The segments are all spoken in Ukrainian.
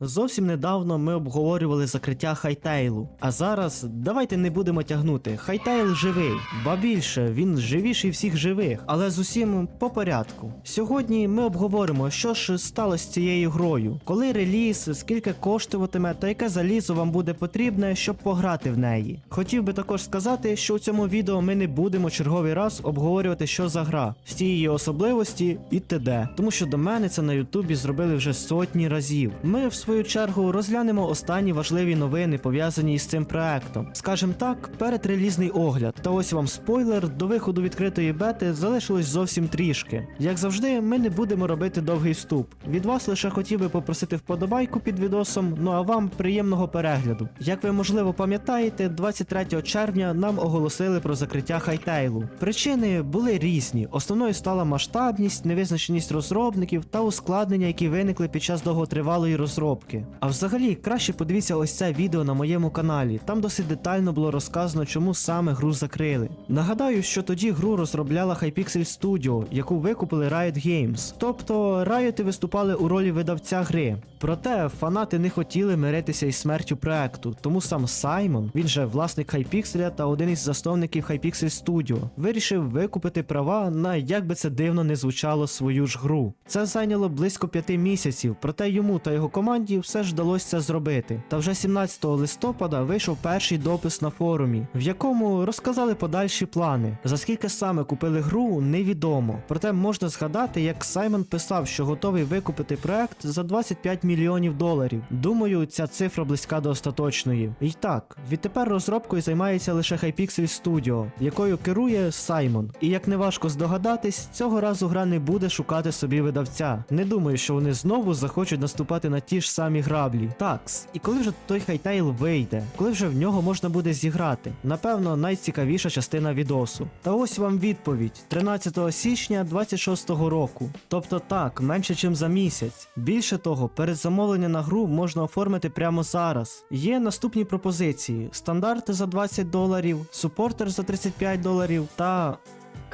Зовсім недавно ми обговорювали закриття Хайтейлу. А зараз давайте не будемо тягнути. Хайтейл живий, ба більше він живіший всіх живих, але з усім по порядку. Сьогодні ми обговоримо, що ж сталося з цією грою, коли реліз, скільки коштуватиме та яке залізо вам буде потрібне, щоб пограти в неї. Хотів би також сказати, що у цьому відео ми не будемо черговий раз обговорювати, що за гра, всі її особливості і т.д. Тому що до мене це на Ютубі зробили вже сотні разів. Ми в свою чергу розглянемо останні важливі новини, пов'язані із цим проектом. Скажем так, передрелізний огляд. Та ось вам спойлер, до виходу відкритої бети залишилось зовсім трішки. Як завжди, ми не будемо робити довгий вступ. Від вас лише хотів би попросити вподобайку під відосом, ну а вам приємного перегляду. Як ви можливо пам'ятаєте, 23 червня нам оголосили про закриття Хайтейлу. Причини були різні. Основною стала масштабність, невизначеність розробників та ускладнення, які виникли під час довготривалої розробки. А взагалі, краще подивіться ось це відео на моєму каналі. Там досить детально було розказано, чому саме гру закрили. Нагадаю, що тоді гру розробляла Hypixel Studio, яку викупили Riot Games. Тобто Riot виступали у ролі видавця гри. Проте фанати не хотіли миритися із смертю проекту, тому сам Саймон, він же власник Hypixel та один із засновників Hypixel Studio, вирішив викупити права на як би це дивно не звучало свою ж гру. Це зайняло близько п'яти місяців, проте йому та його команді все ж вдалося зробити. Та вже 17 листопада вийшов перший допис на форумі, в якому розказали подальші плани. За скільки саме купили гру, невідомо. Проте можна згадати, як Саймон писав, що готовий викупити проект за 25 мільйонів доларів. Думаю, ця цифра близька до остаточної. І так, відтепер розробкою займається лише Hypixel Studio, якою керує Саймон. І як не важко здогадатись, цього разу гра не буде шукати собі видавця. Не думаю, що вони знову захочуть наступати на ті ж самі граблі. Такс, і коли вже той хайтейл вийде, коли вже в нього можна буде зіграти? Напевно, найцікавіша частина відосу. Та ось вам відповідь: 13 січня 26-го року. Тобто так, менше ніж за місяць. Більше того, передзамовлення на гру можна оформити прямо зараз. Є наступні пропозиції: стандарти за 20 доларів, супортер за 35 доларів та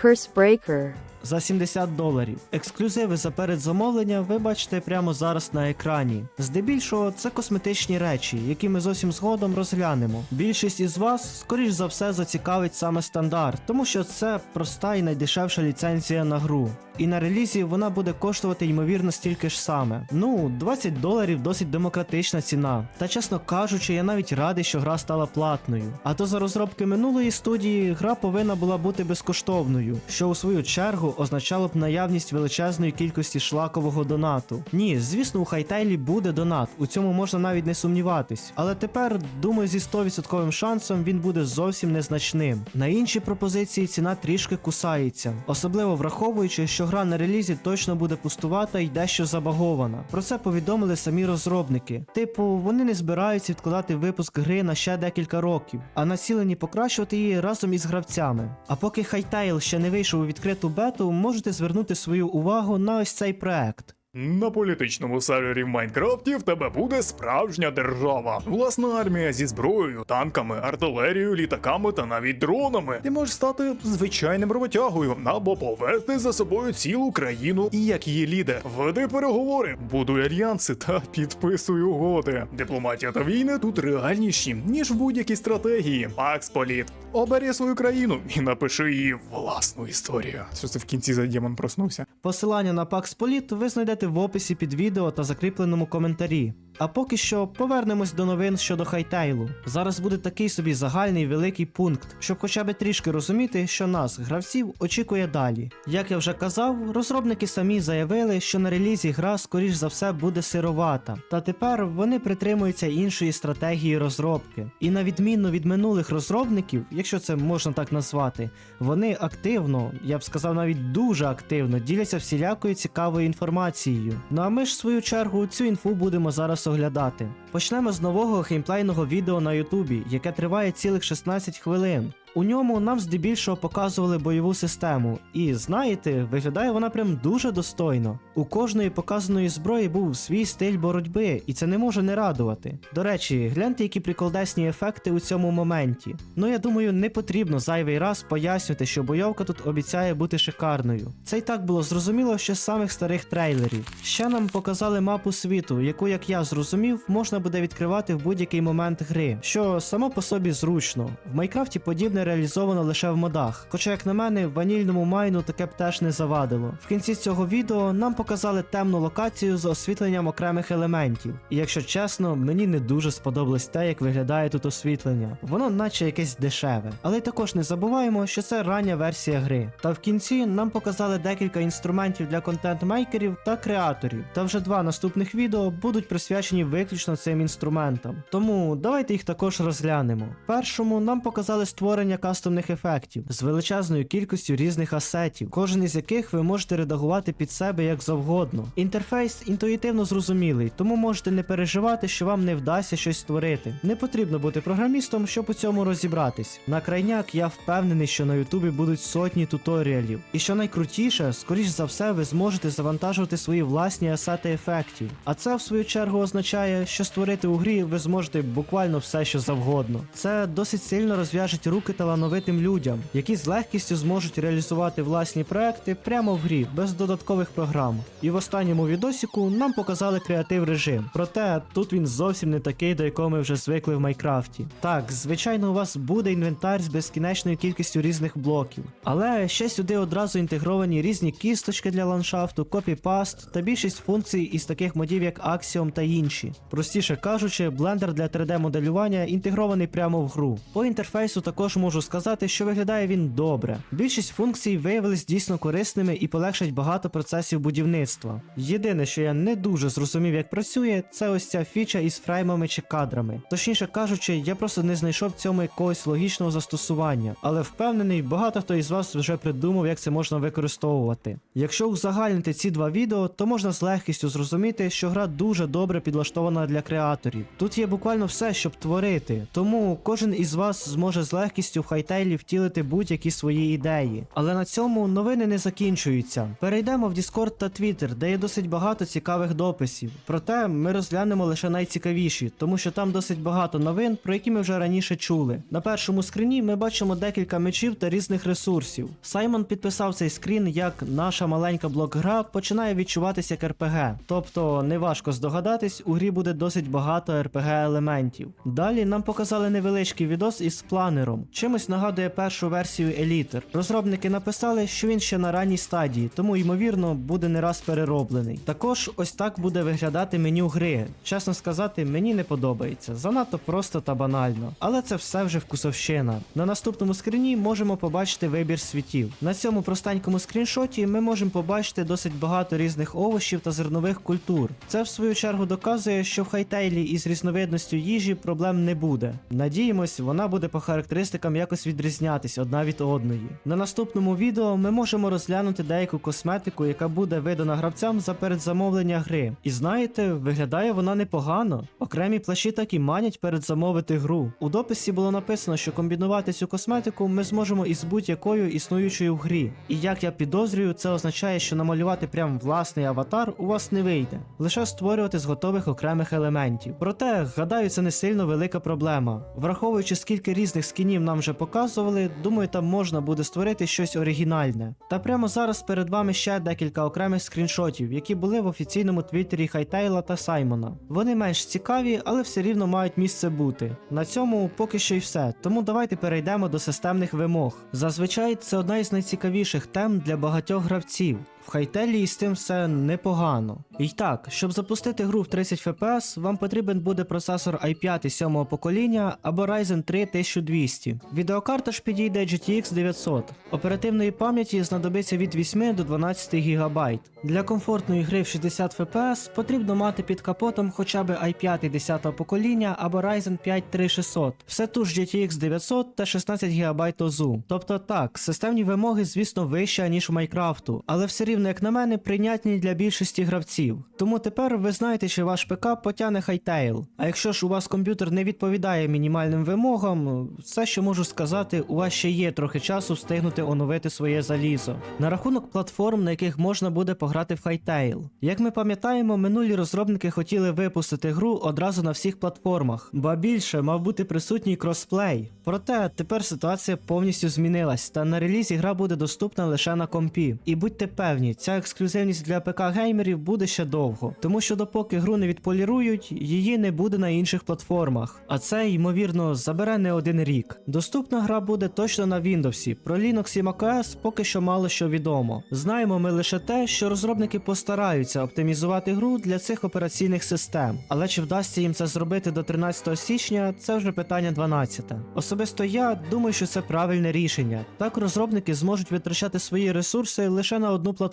Curse Breaker. За 70 доларів. Ексклюзиви за передзамовлення ви бачите прямо зараз на екрані. Здебільшого це косметичні речі, які ми зовсім згодом розглянемо. Більшість із вас, скоріш за все, зацікавить саме стандарт, тому що це проста і найдешевша ліцензія на гру. І на релізі вона буде коштувати ймовірно стільки ж саме. Ну, 20 доларів досить демократична ціна. Та чесно кажучи, я навіть радий, що гра стала платною. А то за розробки минулої студії гра повинна була бути безкоштовною, що у свою чергу означало б наявність величезної кількості шлакового донату. Ні, звісно, у Хайтейлі буде донат, у цьому можна навіть не сумніватись. Але тепер, думаю, зі 100% шансом він буде зовсім незначним. На інші пропозиції ціна трішки кусається, особливо враховуючи, що гра на релізі точно буде пустувата і дещо забагована. Про це повідомили самі розробники. Типу, вони не збираються відкладати випуск гри на ще декілька років, а націлені покращувати її разом із гравцями. А поки Хайтейл ще не вийшов у відкриту бету, можете звернути свою увагу на ось цей проект. На політичному сервері в Майнкрафті в тебе буде справжня держава. Власна армія зі зброєю, танками, артилерією, літаками та навіть дронами. Ти можеш стати звичайним роботягою або повести за собою цілу країну і як її лідер. Веди переговори, будуй альянси та підписуй угоди. Дипломатія та війни тут реальніші, ніж в будь-якій стратегії. Пакс Політ. Обери свою країну і напиши її власну історію. Що це в кінці за демон проснувся? Посилання на Pax Polite ви знайдете в описі під відео та закріпленому коментарі. А поки що повернемось до новин щодо Хайтейлу. Зараз буде такий собі загальний великий пункт, щоб хоча б трішки розуміти, що нас, гравців, очікує далі. Як я вже казав, розробники самі заявили, що на релізі гра скоріш за все буде сировата. Та тепер вони притримуються іншої стратегії розробки. І на відміну від минулих розробників, якщо це можна так назвати, вони активно, я б сказав навіть дуже активно, діляться всілякою цікавою інформацією. Ну а ми ж в свою чергу цю інфу будемо зараз оглядати. Почнемо з нового геймплейного відео на Ютубі, яке триває цілих 16 хвилин. У ньому нам здебільшого показували бойову систему, і знаєте, виглядає вона прям дуже достойно. У кожної показаної зброї був свій стиль боротьби, і це не може не радувати. До речі, гляньте, які приколдесні ефекти у цьому моменті. Ну я думаю, не потрібно зайвий раз пояснювати, що бойовка тут обіцяє бути шикарною. Це й так було зрозуміло ще з самих старих трейлерів. Ще нам показали мапу світу, яку, як я зрозумів, можна буде відкривати в будь-який момент гри, що само по собі зручно. В Майкрафті подібне реалізовано лише в модах. Хоча, як на мене, в ванільному майну таке б теж не завадило. В кінці цього відео нам показали темну локацію з освітленням окремих елементів. І якщо чесно, мені не дуже сподобалось те, як виглядає тут освітлення. Воно наче якесь дешеве. Але також не забуваємо, що це рання версія гри. Та в кінці нам показали декілька інструментів для контент-мейкерів та креаторів. Та вже два наступних відео будуть присвячені виключно цим інструментам. Тому давайте їх також розглянемо. Першому нам показали створення кастомних ефектів з величезною кількістю різних асетів, кожен із яких ви можете редагувати під себе як завгодно. Інтерфейс інтуїтивно зрозумілий, тому можете не переживати, що вам не вдасться щось створити. Не потрібно бути програмістом, щоб у цьому розібратись. На крайняк я впевнений, що на Ютубі будуть сотні туторіалів. І що найкрутіше, скоріш за все, ви зможете завантажувати свої власні асети ефектів. А це в свою чергу означає, що створити у грі ви зможете буквально все, що завгодно. Це досить сильно розв'яжуть руки талановитим людям, які з легкістю зможуть реалізувати власні проекти прямо в грі, без додаткових програм. І в останньому відосіку нам показали креатив режим. Проте тут він зовсім не такий, до якого ми вже звикли в Майкрафті. Так, звичайно, у вас буде інвентар з безкінечною кількістю різних блоків, але ще сюди одразу інтегровані різні кісточки для ландшафту, копіпаст та більшість функцій із таких модів, як Axiom та інші. Простіше кажучи, блендер для 3D-моделювання інтегрований прямо в гру. По інтерфейсу також можу сказати, що виглядає він добре. Більшість функцій виявились дійсно корисними і полегшать багато процесів будівництва. Єдине, що я не дуже зрозумів, як працює, це ось ця фіча із фреймами чи кадрами. Точніше кажучи, я просто не знайшов цьому якогось логічного застосування, але впевнений, багато хто із вас вже придумав, як це можна використовувати. Якщо узагальнити ці два відео, то можна з легкістю зрозуміти, що гра дуже добре підлаштована для креаторів. Тут є буквально все, щоб творити, тому кожен із вас зможе з легкістю в хайтейлі втілити будь-які свої ідеї. Але на цьому новини не закінчуються. Перейдемо в Discord та Twitter, де є досить багато цікавих дописів. Проте ми розглянемо лише найцікавіші, тому що там досить багато новин, про які ми вже раніше чули. На першому скріні ми бачимо декілька мечів та різних ресурсів. Саймон підписав цей скрін як наша маленька блок-гра починає відчуватися як РПГ. Тобто, неважко здогадатись, у грі буде досить багато RPG елементів. Далі нам показали невеличкий відос із планером. Чимось нагадує першу версію Елітер. Розробники написали, що він ще на ранній стадії, тому ймовірно буде не раз перероблений. Також ось так буде виглядати меню гри. Чесно сказати, мені не подобається. Занадто просто та банально. Але це все вже вкусовщина. На наступному скріні можемо побачити вибір світів. На цьому простенькому скріншоті ми можемо побачити досить багато різних овочів та зернових культур. Це в свою чергу доказує, що в хайтейлі із різновидністю їжі проблем не буде. Надіємось, вона буде по характеристикам якось відрізнятись одна від одної. На наступному відео ми можемо розглянути деяку косметику, яка буде видана гравцям за передзамовлення гри. І знаєте, виглядає вона непогано. Окремі плащі так і манять передзамовити гру. У дописі було написано, що комбінувати цю косметику ми зможемо із будь-якою існуючою в грі. І як я підозрюю, це означає, що намалювати прям власний аватар у вас не вийде, лише створювати з готових окремих елементів. Проте, гадаю, це не сильно велика проблема. Враховуючи, скільки різних скінів нам вже показували, думаю, там можна буде створити щось оригінальне. Та прямо зараз перед вами ще декілька окремих скріншотів, які були в офіційному твіттері Хайтейла та Саймона. Вони менш цікаві, але все рівно мають місце бути. На цьому поки що й все, тому давайте перейдемо до системних вимог. Зазвичай це одна із найцікавіших тем для багатьох гравців. В хайтелі із тим все непогано. І так, щоб запустити гру в 30 FPS, вам потрібен буде процесор i5 7 покоління або Ryzen 3 1200. Відеокарта ж підійде GTX 900. Оперативної пам'яті знадобиться від 8 до 12 ГБ. Для комфортної гри в 60 FPS потрібно мати під капотом хоча б i5 10 покоління або Ryzen 5 3600. Все ту ж GTX 900 та 16 ГБ ОЗУ. Тобто так, системні вимоги, звісно, вищі, ніж у Майкрафту, але все рівно як на мене, прийнятні для більшості гравців. Тому тепер ви знаєте, що ваш ПК потягне Hytale. А якщо ж у вас комп'ютер не відповідає мінімальним вимогам, все, що можу сказати, у вас ще є трохи часу встигнути оновити своє залізо. На рахунок платформ, на яких можна буде пограти в Hytale. Як ми пам'ятаємо, минулі розробники хотіли випустити гру одразу на всіх платформах, ба більше мав бути присутній кросплей. Проте тепер ситуація повністю змінилась, та на релізі гра буде доступна лише на компі. І будьте певні, ця ексклюзивність для ПК геймерів буде ще довго, тому що допоки гру не відполірують, її не буде на інших платформах. А це, ймовірно, забере не один рік. Доступна гра буде точно на Windows, про Linux і macOS поки що мало що відомо. Знаємо ми лише те, що розробники постараються оптимізувати гру для цих операційних систем. Але чи вдасться їм це зробити до 13 січня, це вже питання 12. Особисто я думаю, що це правильне рішення. Так розробники зможуть витрачати свої ресурси лише на одну платформу.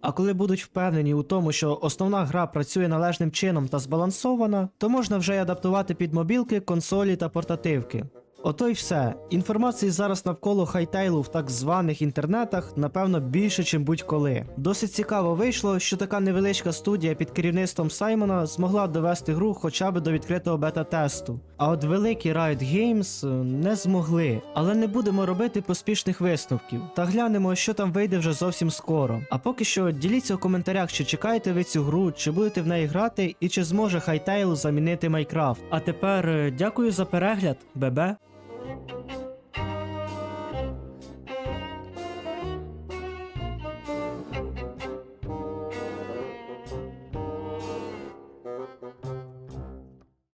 А коли будуть впевнені у тому, що основна гра працює належним чином та збалансована, то можна вже й адаптувати під мобілки, консолі та портативки. Ото й все. Інформації зараз навколо хайтейлу в так званих інтернетах, напевно, більше, чим будь-коли. Досить цікаво вийшло, що така невеличка студія під керівництвом Саймона змогла довести гру хоча б до відкритого бета-тесту. А от великі Riot Games е, не змогли. Але не будемо робити поспішних висновків. Та глянемо, що там вийде вже зовсім скоро. А поки що діліться у коментарях, чи чекаєте ви цю гру, чи будете в неї грати, і чи зможе Хайтейл замінити Майкрафт. А тепер е, дякую за перегляд, бебе.